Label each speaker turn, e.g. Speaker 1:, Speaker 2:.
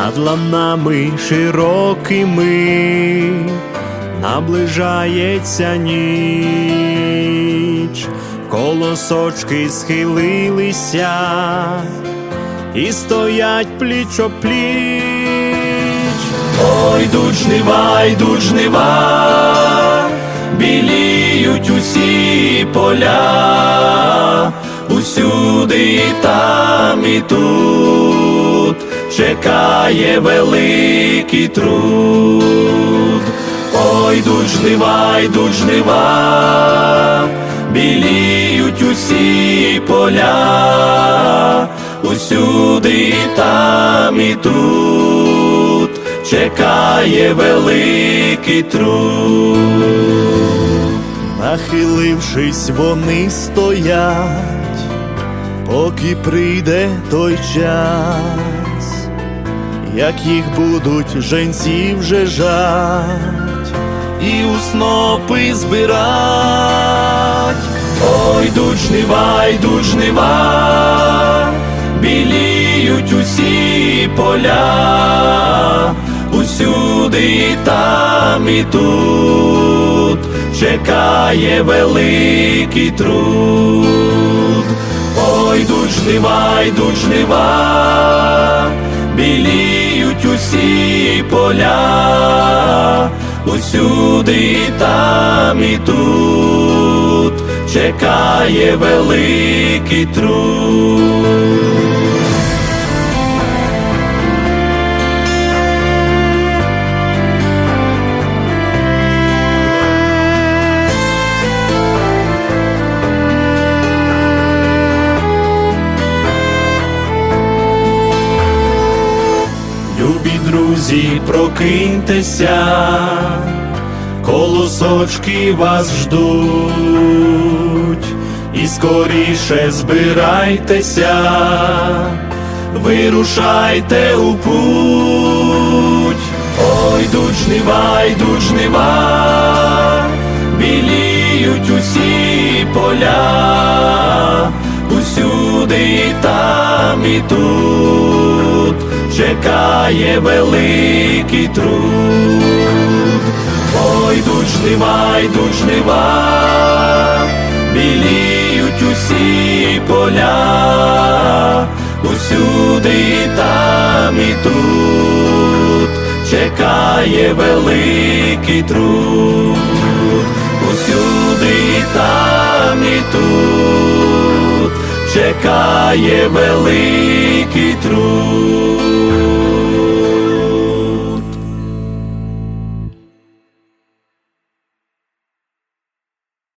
Speaker 1: над ланами широкими наближається ніч, колосочки схилилися і стоять пліч о пліч. Ой, йдуть жнива, йдуть жнива, біліють усі поля, усюди і там і тут чекає великий труд. Ой, жнива, йдуть жнива, біліють усі поля, усюди і там і тут чекає великий труд. Нахилившись, вони стоять, поки прийде той час, як їх будуть женці вже жать, і у снопи збирать. Ой, йдуть жнива, йдуть жнива, біліють усі поля, усюди і там і тут чекає великий труд. Ой, йдуть жнива, йдуть жнива, поля, усюди і там і тут чекає великий труд. Друзі, прокиньтеся, колосочки вас ждуть, і скоріше збирайтеся, вирушайте у путь. Ой, йдуть жнива, йдуть біліють усі поля, усюди і там і тут чекає великий труд. Ой, йдуть жнива, йдуть жнива, біліють усі поля, усюди і там і тут чекає великий труд, усюди і там і тут чекає великий труд.